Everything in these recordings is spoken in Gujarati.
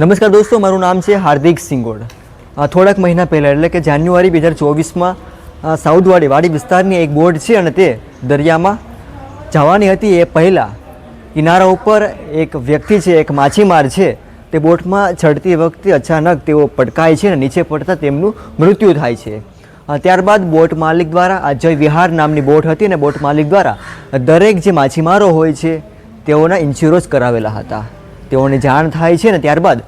નમસ્કાર દોસ્તો, મારું નામ છે હાર્દિક સિંગોડ. થોડાક મહિના પહેલાં, એટલે કે જાન્યુઆરી બે હજાર ચોવીસમાં સાઉદવાડી વાડી વિસ્તારની એક બોટ છે અને તે દરિયામાં જવાની હતી. એ પહેલાં કિનારા ઉપર એક વ્યક્તિ છે, એક માછીમાર છે, તે બોટમાં ચડતી વખતે અચાનક તેઓ પટકાય છે અને નીચે પડતા તેમનું મૃત્યુ થાય છે. ત્યારબાદ બોટ માલિક દ્વારા, આ જય વિહાર નામની બોટ હતી અને બોટ માલિક દ્વારા દરેક જે માછીમારો હોય છે, તેઓના ઇન્સ્યોરન્સ કરાવેલા હતા. તેઓને જાણ થાય છે ને ત્યારબાદ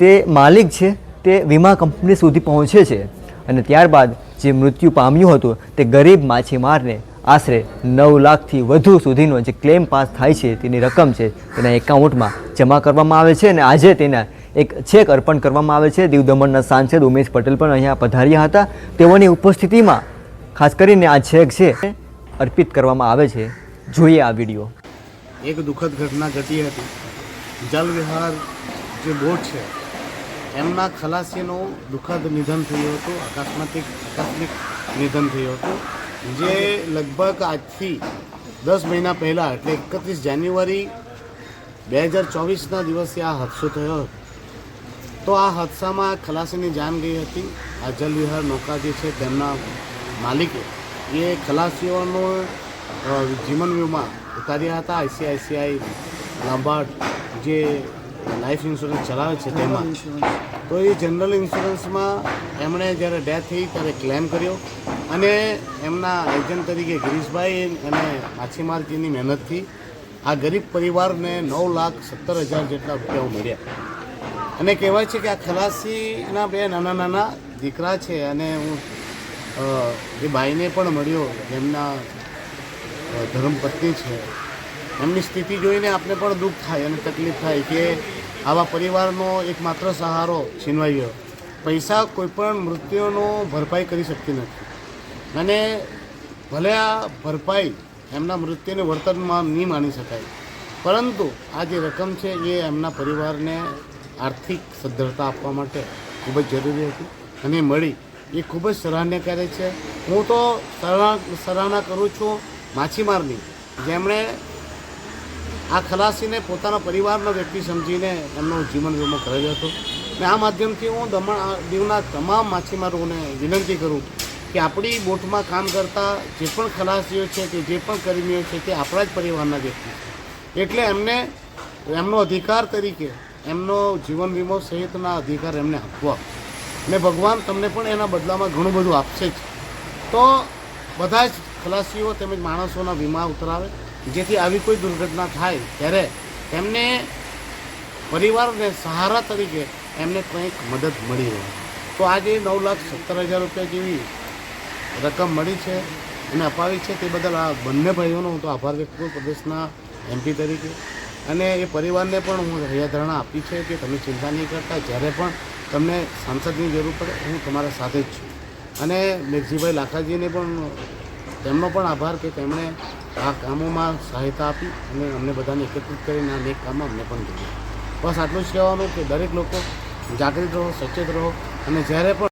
તે માલિક છે તે વીમા કંપની સુધી પહોંચે છે. અને ત્યારબાદ જે મૃત્યુ પામ્યું હતું તે ગરીબ માછીમારને આશરે નવ લાખથી વધુ સુધીનો જે ક્લેમ પાસ થાય છે તેની રકમ છે તેના એકાઉન્ટમાં જમા કરવામાં આવે છે. અને આજે તેના એક છેક અર્પણ કરવામાં આવે છે. દીવ દમણના સાંસદ ઉમેશ પટેલ પણ અહીંયા પધાર્યા હતા. તેઓની ઉપસ્થિતિમાં ખાસ કરીને આ છેક છે અર્પિત કરવામાં આવે છે. જોઈએ આ વીડિયો. એક દુઃખદ ઘટના ઘટી હતી. જલ વિહાર જે બોટ છે, એમના ખલાસીનું દુઃખદ નિધન થયું હતું અકસ્માતિક આકસ્મિક નિધન થયું હતું, જે લગભગ આજથી દસ મહિના પહેલાં, એટલે એકત્રીસ જાન્યુઆરી બે હજાર ચોવીસના દિવસે આ હાદસો થયો હતો. તો આ હાદસામાં ખલાસીની જાન ગઈ હતી. આ જલવિહાર નૌકા જે છે, તેમના માલિકે એ ખલાસીઓનો જીવન વીમા ઉતાર્યા હતા. આઈસીઆઈસીઆઈ લાંબાર્ડ જે લાઈફ ઇન્સ્યોરન્સ ચલાવે છે તેમાં. તો એ જનરલ ઇન્સ્યોરન્સમાં એમણે જ્યારે ડેથ થઈ ત્યારે ક્લેમ કર્યો અને એમના એજન્ટ તરીકે ગિરીશભાઈ અને માછીમારજીની મહેનતથી આ ગરીબ પરિવારને નવ લાખ સત્તર હજાર જેટલા રૂપિયાઓ મળ્યા. અને કહેવાય છે કે આ ખલાસીના બે નાના નાના દીકરા છે અને હું એ ભાઈને પણ મળ્યો. એમના ધર્મપત્ની છે. એમની સ્થિતિ જોઈને આપણે પણ દુઃખ થાય અને તકલીફ થાય કે આવા પરિવારનો એકમાત્ર સહારો છીનવાઈ ગયો. પૈસા કોઈપણ મૃત્યુનો ભરપાઈ કરી શકતી નથી. અને ભલે આ ભરપાઈ એમના મૃત્યુને વર્તનમાં નહીં માની શકાય, પરંતુ આ જે રકમ છે એ એમના પરિવારને આર્થિક સદ્ધરતા આપવા માટે ખૂબ જ જરૂરી હતી અને મળી. એ ખૂબ જ સરાહનીય કાર્ય છે. હું તો સરાહ સરાહના કરું છું માછીમારની. જેમણે આ ખલાસીને પોતાના પરિવારનો વ્યક્તિ સમજીને એમનો જીવન વીમો કરેલો હતો. અને આ માધ્યમથી હું દમણ દીવના તમામ માછીમારોને વિનંતી કરું કે આપણી બોટમાં કામ કરતા જે પણ ખલાસીઓ છે કે જે પણ કર્મીઓ છે તે આપણા જ પરિવારના વ્યક્તિ એટલે એમને, એમનો અધિકાર તરીકે, એમનો જીવન વીમો સહિતના અધિકાર એમને આપવા ને ભગવાન તમને પણ એના બદલામાં ઘણું બધું આપશે જ. તો બધા જ ખલાસીઓ તેમજ માણસોના વીમા ઉતરાવે. જેથી આવી કોઈ દુર્ઘટના થાય ત્યારે એમને પરિવારને સહારા તરીકે એમને કંઈક મદદ મળી રહે. તો આજે નવ લાખ સત્તર હજાર રૂપિયા જેવી રકમ મળી છે અને અપાવી છે. તે બદલ આ બંને ભાઈઓનો હું તો આભાર વ્યક્ત કરું પ્રદેશના એમપી તરીકે. અને એ પરિવારને પણ હું હૈયાધારણા આપી છે કે તમે ચિંતા નહીં કરતા. જ્યારે પણ તમને સાંસદની જરૂર પડે, હું તમારા સાથે જ છું. અને મેઘજીભાઈ લાખાજીને પણ તેમનો પણ આભાર કે તેમણે આ કામોમાં સહાયતા આપી અને અમને બધાને એકત્રિત કરીને આ અનેક કામમાં અમને પણ કર્યા બસ આટલું જ કહેવાનું કે દરેક લોકો જાગૃત રહો, સચેત રહો અને જ્યારે પણ